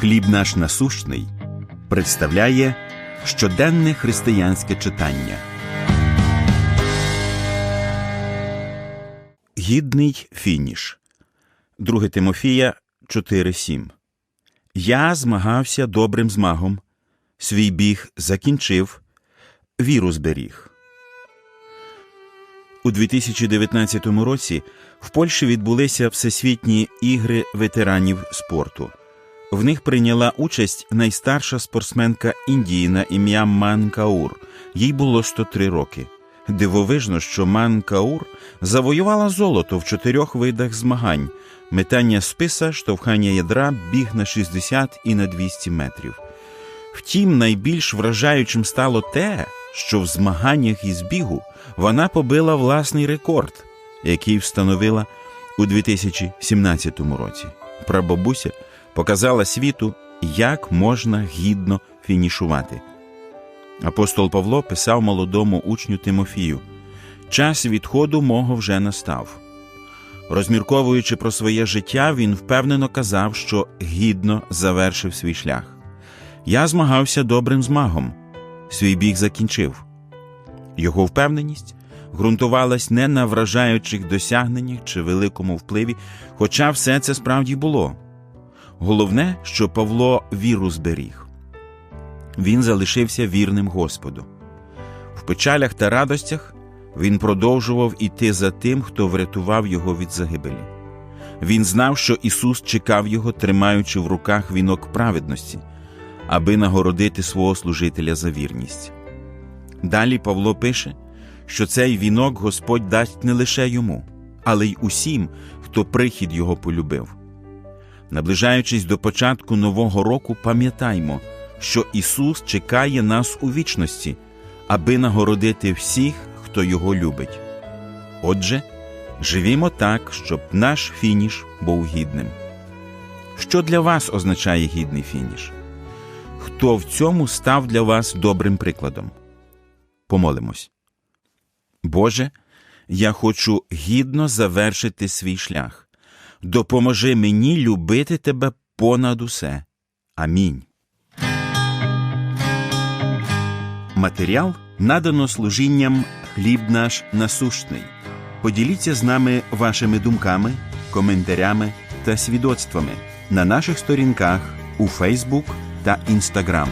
Хліб наш насущний представляє щоденне християнське читання. Гідний фініш 2 Тимофія 4.7 Я змагався добрим змагом, свій біг закінчив, віру зберіг. У 2019 році в Польщі відбулися Всесвітні ігри ветеранів спорту. В них прийняла участь найстарша спортсменка Індії на ім'я Ман Каур. Їй було 103 роки. Дивовижно, що Ман Каур завоювала золото в чотирьох видах змагань: метання списа, штовхання ядра, біг на 60 і на 200 метрів. Втім, найбільш вражаючим стало те, що в змаганнях із бігу вона побила власний рекорд, який встановила у 2017 році. Прабабуся показала світу, як можна гідно фінішувати. Апостол Павло писав молодому учню Тимофію: Час відходу мого вже настав. Розмірковуючи про своє життя, він впевнено казав, що гідно завершив свій шлях. Я змагався добрим змагом, свій біг закінчив. Його впевненість ґрунтувалась не на вражаючих досягненнях чи великому впливі, хоча все це справді було. Головне, що Павло віру зберіг. Він залишився вірним Господу. В печалях та радостях він продовжував іти за тим, хто врятував його від загибелі. Він знав, що Ісус чекав його, тримаючи в руках вінок праведності, аби нагородити свого служителя за вірність. Далі Павло пише, що цей вінок Господь дасть не лише йому, але й усім, хто прихід його полюбив. Наближаючись до початку нового року, пам'ятаймо, що Ісус чекає нас у вічності, аби нагородити всіх, хто його любить. Отже, живімо так, щоб наш фініш був гідним. Що для вас означає гідний фініш? Хто в цьому став для вас добрим прикладом? Помолимось. Боже, я хочу гідно завершити свій шлях. Допоможи мені любити Тебе понад усе. Амінь. Матеріал надано служінням хліб наш насущний. Поділіться з нами вашими думками, коментарями та свідоцтвами на наших сторінках у Фейсбук та Інстаграм.